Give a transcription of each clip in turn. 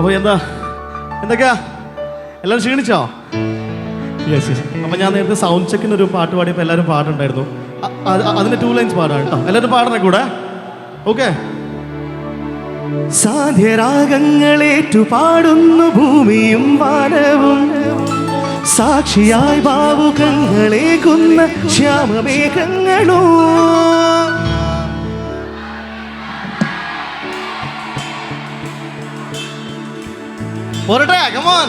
അപ്പോൾ എന്താ? എന്തൊക്കെയാ? എല്ലാവരും ക്ഷീണിച്ചോ? യെസ് യെസ് അപ്പം ഞാൻ നേരത്തെ സൗണ്ട് ചെക്കിന് ഒരു പാട്ട് പാടിയപ്പോൾ എല്ലാവരും പാടുണ്ടായിരുന്നു. അതിന്റെ ടൂ അതിന് ടു ലൈൻസ് പാടാണ് കേട്ടോ. എല്ലാവരും പാടണേ കൂടെ? ഓക്കെ സാധ്യരാഗങ്ങളേറ്റു പാടുന്നു ഭൂമിയും വാനവും. സാക്ഷിയായി ഭാവുകങ്ങളേകുന്ന ശ്യാമമേഘങ്ങളോ. പോരട്ടെ come on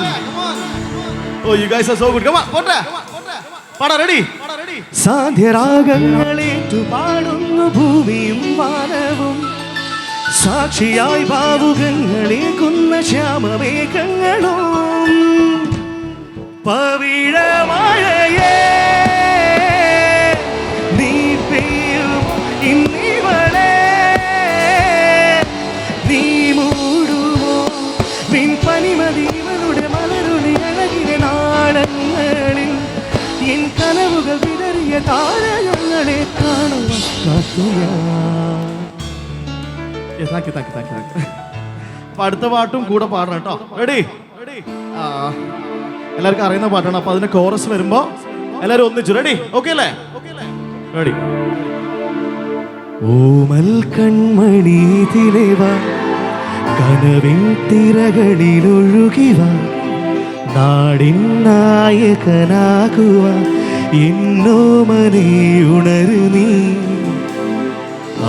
oh you guys are so good come on പോട്ടെ പാടാ റെഡി സാധ്യരാഗങ്ങളേറ്റു പാടുന്നു ഭൂമിയും വാനവും സാക്ഷിയായി ഭാവുകങ്ങളേകുന്ന ശ്യാമമേഘങ്ങളും. പവിഴമഴയേ എൻ കനവുകൾ വിതറിയ താരങ്ങളെ കാണുവാൻ കാത്തു ഞാൻ thank you thank you thank you thank you അപ്പൊ അടുത്ത പാട്ടും കൂടെ പാടണം കേട്ടോ. റെഡി റെഡി എല്ലാവർക്കും അറിയുന്ന പാട്ടാണ്. അപ്പൊ അതിന്റെ കോറസ് വരുമ്പോ എല്ലാരും ഒന്നിച്ചു റെഡി ഓക്കെ അല്ലേ? റെഡി ഓമൽ കൺമണി തിരവ കനവിൻ തിരകളിൽ ഒഴുകിവ നാടിൻ നായകനാകുക എന്നോമനെ ഉണരു നീ.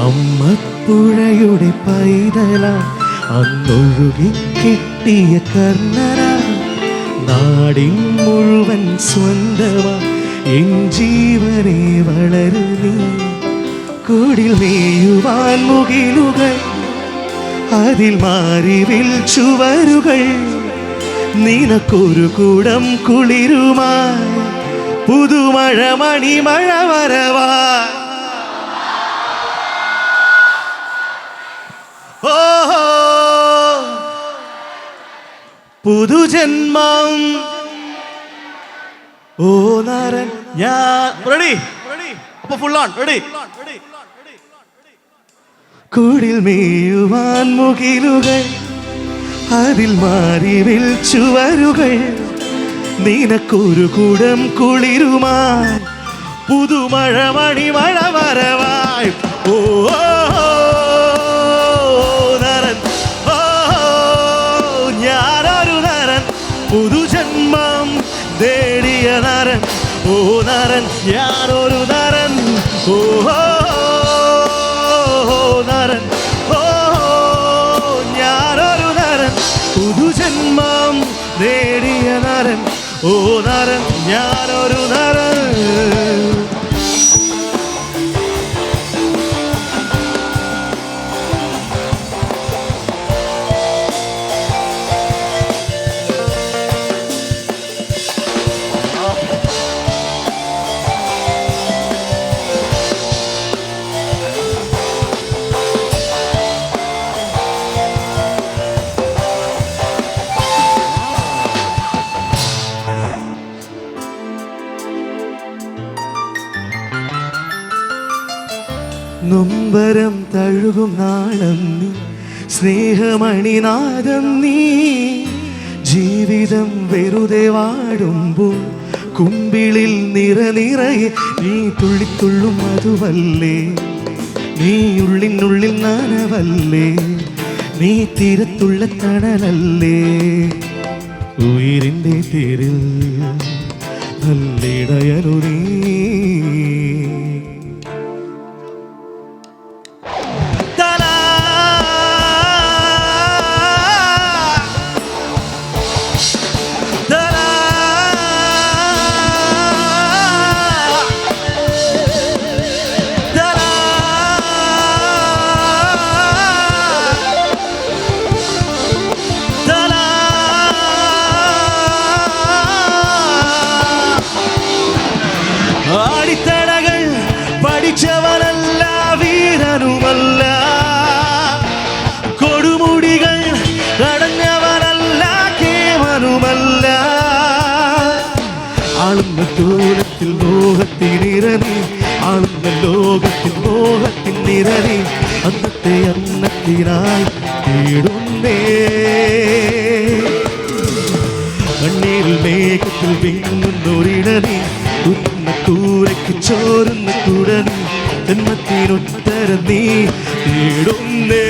അമ്മപ്പുഴയുടെ പൈതല അന്നൊഴുകി കിട്ടിയ കർണന. നാടിൻ മുഴുവൻ സ്വന്തവ എൻ ജീവനെ വളരു നീ. കുടിൽ മേയുവാൻ മുകിലുകൾ അതിൽ മാറിവിൽ ചുവരുകൾ. നിനക്കൊരു കൂടം കുളിരുമായി. പുതുമഴ മണിമഴ വരവാ. ഓഹോ. പുതുജന്മം. ഓ നാരൻ ഞാൻ റെഡി അപ്പൊ ഫുൾ ഓൺ റെഡി കൂടിൽ മേയുവാൻ മുകിലുകൾ. അതിൽ മാറി ചുവരുകൾ. നിനക്കൊരു കുടം കുളിരുമായി പുതുമഴ മണിമഴ വരവായി ഓ, നേടിയ നരൻ ഓ നരൻ ഞാനൊരു നരൻ. നൊമ്പരം തഴുകും നാളം നീ. സ്നേഹമണിനാദം നീ. ജീവിതം വെറുതെ വാടുമ്പോൾ കുമ്പിളിൽ നിറ നിറയെ നീ തുള്ളിത്തുള്ളും മധുവല്ലേ നീ ഉള്ളിനുള്ളിൽ നനവല്ലേ നീ തീരത്തുള്ള തണലല്ലേ? ഉയിരിന്റെ തീരിൽ നല്ലിടയലു നീ മോഹത്തിനിരറി ആനന്ദ ലോകത്തിൽ മോഹത്തിൽ അന്നത്തെ അന്നത്തിനായി തേടുന്നേ. കണ്ണീരിൽ മേഘത്തിൽ വിങ്ങുന്നൊരിടറി ഉന്ന കൂരയ്ക്ക് ചോരുന്ന തുടറി ജന്മത്തിനുത്തരം നീ തേടുന്നേ.